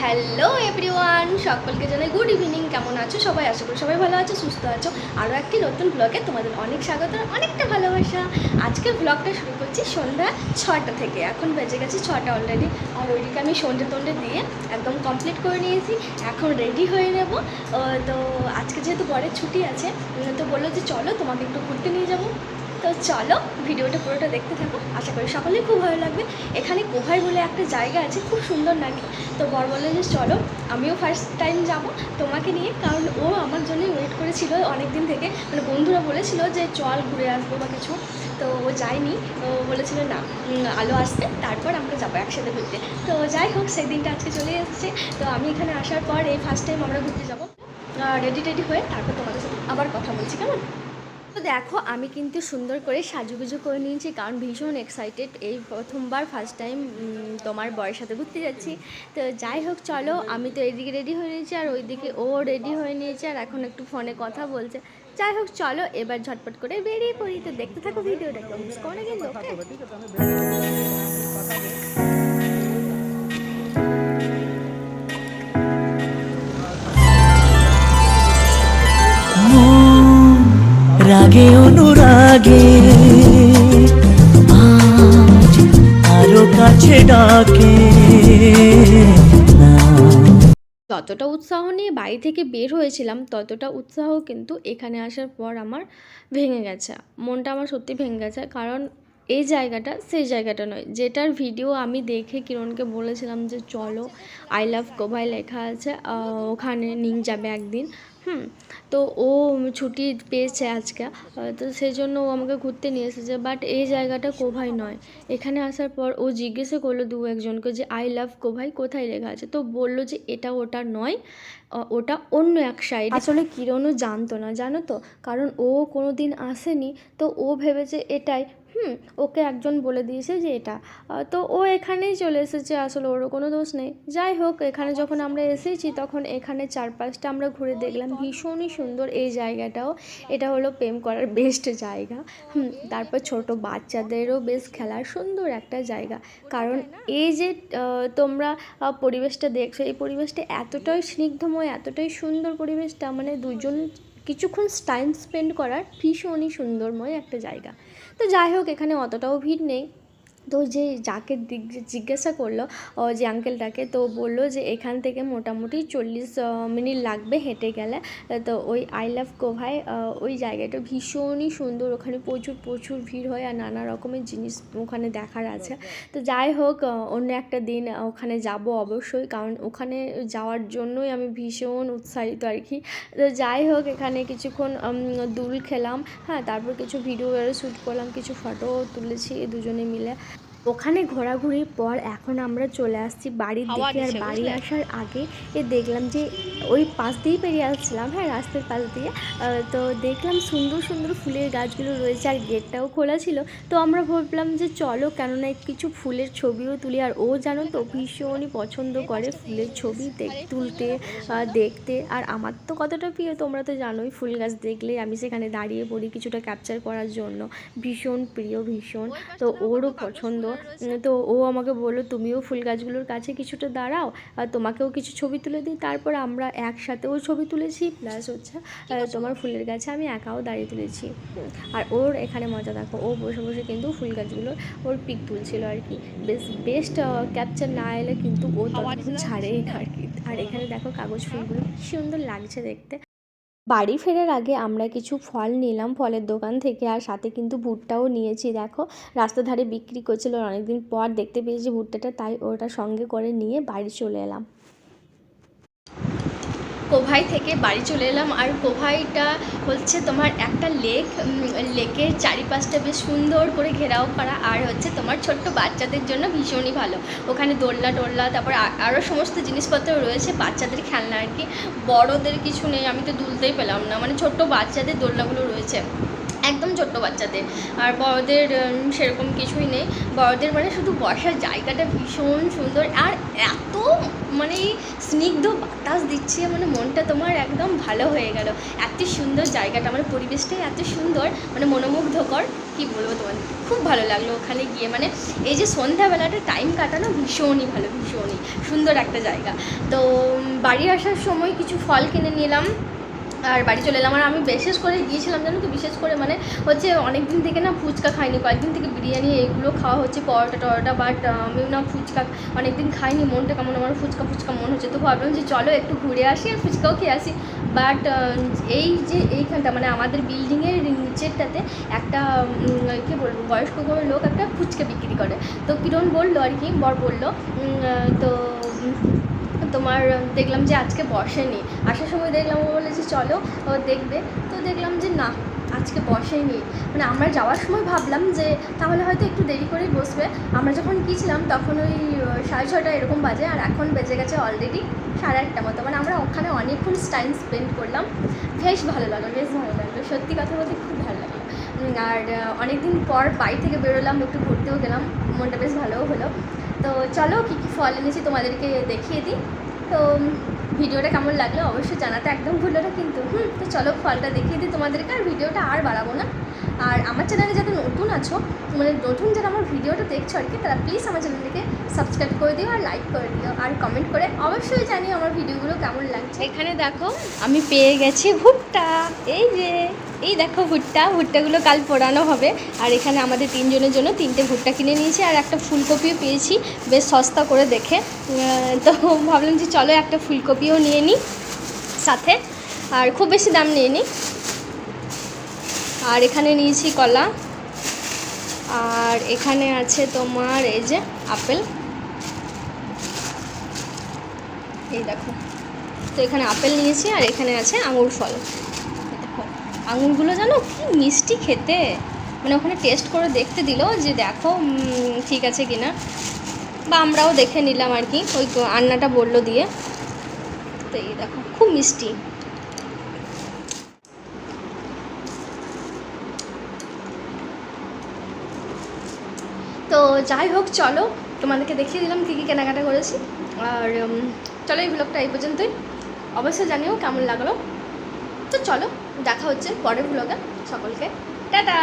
Hello everyone সকলকে জানাই good evening কেমন আছো সবাই? আশা করি সবাই ভালো আছো, সুস্থ আছো। আরও একটি নতুন ব্লগে তোমাদের অনেক স্বাগত, অনেকটা ভালোবাসা। আজকের ব্লগটা শুরু করছি সন্ধ্যা ছটা থেকে। এখন বেজে গেছে ছটা অলরেডি আর ওইদিকে আমি সন্ধ্যে টন্ডে দিয়ে একদম কমপ্লিট করে নিয়েছি। এখন রেডি হয়ে নেব। তো আজকে যেহেতু পরের ছুটি আছে, তো বলল যে চলো তোমাকে একটু ঘুরতে নিয়ে যাব। তো চলো ভিডিওটা পুরোটা দেখতে থাকো। আশা করি সকলেই খুব ভালো লাগবে। এখানে কোভাই বলে একটা জায়গা আছে, খুব সুন্দর নাকি? তো বর বলল যে চলো, আমিও ফার্স্ট টাইম যাব তোমাকে নিয়ে, কারণ ও আমার জন্যই ওয়েট করেছিল অনেক দিন থেকে। মানে বন্ধুরা বলেছিল যে চল ঘুরে আসব বা কিছু। তো ও যায়নি। ও বলেছিল না আলো আসবে, তারপর আমরা যাব একসাথে ঘুরতে। তো যাই হোক, সেই দিনটা আজকে চলে এসেছে। তো আমি এখানে আসার পর এই ফার্স্ট টাইম আমরা ঘুরতে যাব। রেডি টেডি হয়ে তারপর তোমাদের সাথে আবার কথা বলছি, কেমন? তো দেখো, আমি কিন্তু সুন্দর করে সাজুগুজু করে নিয়েছি, কারণ ভীষণ এক্সাইটেড এই প্রথমবার ফার্স্ট টাইম তোমার বয়ের সাথে ঘুরতে যাচ্ছি। তো যাই হোক, চলো, আমি তো এইদিকে রেডি হয়ে নিয়েছি, আর ওইদিকে ও রেডি হয়ে নিয়েছে, আর এখন একটু ফোনে কথা বলছে। যাই হোক, চলো, এবার ঝটপট করে বেরিয়ে পড়ি। তো দেখতে থাকো, ভিডিওটা মিস করে কিন্তু রাগে অনুরাগে। আজ আরও কাছে ডাকে। যতটা উৎসাহ নিয়ে বাড়ি থেকে বের হয়েছিলাম, ততটা উৎসাহ কিন্তু এখানে আসার পর আমার ভেঙে গেছে। মনটা আমার সত্যি ভেঙে গেছে, কারণ এই জায়গাটা সেই জায়গাটা নয়। যেটার ভিডিও আমি দেখে কিরণকে বলেছিলাম যে, চলো আই লাভ কোভাই লেখা আছে। ওখানে নিং যাবে একদিন। হুম, তো ও ছুটি পেয়েছে আজকে তো সেই জন্য ও আমাকে ঘুরতে নিয়ে এসেছে বাট এই জায়গাটা কোভাই নয়। এখানে আসার পর ও জিজ্ঞেসও করল দু একজনকে যে আই লাভ কোভাই, কোথায় লেখা আছে? তো বলল যে, এটা ওটা নয় ওটা অন্য এক সাইড আসলে কিরণও জানতো না, জানো তো? কারণ ও কোনো দিন আসেনি, তো ও ভেবেছে এটাই হুম, ওকে একজন বলে দিয়েছে যে এটা। তো ও এখানেই চলে এসেছে, আসলে ওরও কোনো দোষ নেই। যাই হোক, এখানে যখন আমরা এসেছি, তখন এখানে চারপাশটা আমরা ঘুরে দেখলাম ভীষণই সুন্দর এই জায়গাটাও। এটা হলো প্রেম করার বেস্ট জায়গা। হুম, তারপর ছোট বাচ্চাদেরও বেশ খেলার সুন্দর একটা জায়গা। কারণ এই যে তোমরা পরিবেশটা দেখছ, এই পরিবেশটা এতটাই স্নিগ্ধময়, এতটাই সুন্দর পরিবেশটা মানে দুজন কিছুক্ষণ টাইম স্পেন্ড করার ভীষণই সুন্দরময় একটা জায়গা। তো যাই হোক, এখানে অতটাও ভিড় নেই। তো যে যাকে জিজ্ঞাসা করল যে আঙ্কেলটাকে তো বলল যে এখান থেকে মোটামুটি চল্লিশ মিনিট লাগবে হেঁটে গেলে। তো ওই আই লাভ কোভায় ওই জায়গাটা ভীষণই সুন্দর। ওখানে প্রচুর প্রচুর ভিড় হয় আর নানা রকমের জিনিস ওখানে দেখার আছে। তো যাই হোক অন্য একটা দিন ওখানে যাব অবশ্যই। কারণ ওখানে যাওয়ার জন্যই আমি ভীষণ উৎসাহিত আর কি। তো যাই হোক, এখানে কিছুক্ষণ দুল খেলাম। হ্যাঁ তারপর কিছু ভিডিও শ্যুট করলাম, কিছু ফটো তুলেছি দুজনে মিলে। ওখানে ঘোরাঘুরির পর এখন আমরা চলে আসছি বাড়ির দিকে আর বাড়ি আসার আগে এ দেখলাম যে ওই পাশ দিয়েই পেরিয়ে আসছিলাম হ্যাঁ রাস্তার পাশ দিয়ে। তো দেখলাম সুন্দর সুন্দর ফুলের গাছগুলো রয়েছে আর গেটটাও খোলা ছিল। তো আমরা ভাবলাম যে চলো কেননা কিছু ফুলের ছবিও তুলি। আর ও জানো তো ভীষণই পছন্দ করে ফুলের ছবি দেখ- তুলতে দেখতে। আর আমার তো কতটা প্রিয় তোমরা তো জানোই ফুল গাছ দেখলে আমি সেখানে দাঁড়িয়ে পড়ি কিছুটা ক্যাপচার করার জন্য। ভীষণ প্রিয় ভীষণ। তো ওরও পছন্দ তো ও আমাকে বলল, তুমিও ফুল গাছগুলোর কাছে কিছুটা দাঁড়াও, আর তোমাকেও কিছু ছবি তুলে দিই। তারপর আমরা একসাথেও ছবি তুলেছি, প্লাস হচ্ছে তোমার ফুলের গাছে আমি একাও দাঁড়িয়ে তুলেছি। আর ওর এখানে মজা, দেখো, ও বসে বসে কিন্তু ফুল গাছগুলোর ওর পিক তুলছিল আর কি। বেশ বেস্ট ক্যাপচার না এলে কিন্তু ও ততক্ষণ ছাড়েই না আর কি। আর এখানে দেখো কাগজ ফুলগুলো, কি সুন্দর লাগছে দেখতে। বাড়ি ফেরার আগে আমরা কিছু ফল নিলাম ফলের দোকান থেকে আর সাথে কিন্তু ভুট্টাও নিয়েছি। দেখো, রাস্তার ধারে বিক্রি করছিল অনেকদিন পর দেখতে পেয়েছি ভুট্টাটা, তাই ওটা সঙ্গে করে নিয়ে বাড়ি চলে এলাম। কোভাই থেকে বাড়ি চলে এলাম আর কোভাইটা হচ্ছে তোমার একটা লেক লেকের চারিপাশটা বেশ সুন্দর করে ঘেরাও করা আর হচ্ছে তোমার ছোট্ট বাচ্চাদের জন্য ভীষণই ভালো। ওখানে দোলনা টোল্লা তারপর আরও সমস্ত জিনিসপত্র রয়েছে বাচ্চাদের খেলনা আর কি। বড়োদের কিছু নেই, আমি তো দুলতেই পেলাম না। মানে ছোট্ট বাচ্চাদের দোলনাগুলো রয়েছে। একদম ছোট্ট বাচ্চাদের। আর বড়দের সেরকম কিছুই নেই। বড়দের মানে শুধু বসার জায়গাটা ভীষণ সুন্দর। আর এত মানে স্নিগ্ধ বাতাস দিচ্ছে মানে মনটা তোমার একদম ভালো হয়ে গেল। এত সুন্দর জায়গাটা মানে পরিবেশটাই এত সুন্দর মানে মনোমুগ্ধকর। কি বলব তোমাদের? খুব ভালো লাগল ওখানে গিয়ে। মানে এই যে সন্ধ্যাবেলাটা টাইম কাটানো ভীষণই ভালো, ভীষণই সুন্দর একটা জায়গা। তো বাড়ি আসার সময় কিছু ফল কিনে নিলাম। আর বাড়ি চলে এলাম। আর আমি বিশেষ করে গিয়েছিলাম, জানো তো, বিশেষ করে মানে হচ্ছে অনেক দিন থেকে না ফুচকা খাইনি, কয়েকদিন থেকে বিরিয়ানি এইগুলো খাওয়া হচ্ছে, পরোটা টরোটা বাট আমিও না ফুচকা অনেক দিন খাইনি, মনটা কেমন আমার ফুচকা ফুচকা মন হচ্ছে। তো ভাবলাম যে চলো একটু ঘুরে আসি আর ফুচকাও খেয়ে আসি। বাট এই যে এইখানটা মানে আমাদের বিল্ডিংয়ের নিচেরটাতে একটা কী বলব, বয়স্ক কোনো লোক একটা ফুচকা বিক্রি করে। তো কিরণ বলল আর কি, বর বলল তো তোমার দেখলাম যে আজকে বসেনি। আসার সময় দেখলাম ও বলে যে চলো, ও দেখবে। তো দেখলাম যে না, আজকে বসেনি। মানে আমরা যাওয়ার সময় ভাবলাম যে তাহলে হয়তো একটু দেরি করেই বসবে। আমরা যখন গিয়েছিলাম তখন ওই সাড়ে ছটা এরকম বাজে, আর এখন বেজে গেছে অলরেডি সাড়ে আটটা মতো। মানে আমরা ওখানে অনেকক্ষণ টাইম স্পেন্ড করলাম। বেশ ভালো লাগল, বেশ ভালো লাগল। সত্যি কথা বলতে খুব ভালো লাগল। আর অনেক দিন পর বাড়ি থেকে বেরোলাম, একটু ঘুরতেও গেলাম। মনটা বেশ ভালোও হলো। তো চলো কী কী ফল এনেছি তোমাদেরকে দেখিয়ে দিই। তো ভিডিওটা কেমন লাগল অবশ্যই জানাতে একদম ভুলো না, কিন্তু হুম, তো চলো ফলটা দেখিয়ে দিই তোমাদেরকে আর ভিডিওটা আর বাড়াবো না। আর আমার চ্যানেলে যারা নতুন আছো মানে নতুন যারা আমার ভিডিওটা দেখছ আর কি, তারা প্লিজ আমার চ্যানেলটিকে সাবস্ক্রাইব করে দিও আর লাইক করে দিও। আর কমেন্ট করে অবশ্যই জানিও আমার ভিডিওগুলো কেমন লাগছে। এখানে দেখো, আমি পেয়ে গেছি ভুট্টা এই যে। এই দেখো ভুট্টা, ভুট্টাগুলো কাল পোড়ানো হবে। আর এখানে আমাদের তিনজনের জন্য তিনটে ভুট্টা কিনে নিয়েছি, আর একটা ফুলকপিও পেয়েছি, বেশ সস্তা করে দেখে। তো ভাবলাম যে চলো একটা ফুলকপিও নিয়ে নিই সাথে, আর খুব বেশি দাম নিয়ে নিই। আর এখানে নিয়েছি কলা, আর এখানে আছে তোমার এই যে আপেল। এই দেখো। তো এখানে আপেল নিয়েছি, আর এখানে আছে আঙুর ফল। আঙুরগুলো জানো কি মিষ্টি খেতে? মানে ওখানে টেস্ট করে দেখতে দিল যে দেখো ঠিক আছে কি না বা আমরাও দেখে নিলাম আর কি, ওই আন্নাটা বলল দিয়ে। তো এই দেখো, খুব মিষ্টি। তো যাই হোক, চলো, তোমাদেরকে দেখিয়ে দিলাম কী কী কেনাকাটা করেছি। আর চলো এই ব্লগটা এই পর্যন্তই। অবশ্যই জানিও কেমন লাগল। তো চলো। দেখা হচ্ছে পরের ব্লগে সকলকে টাটা!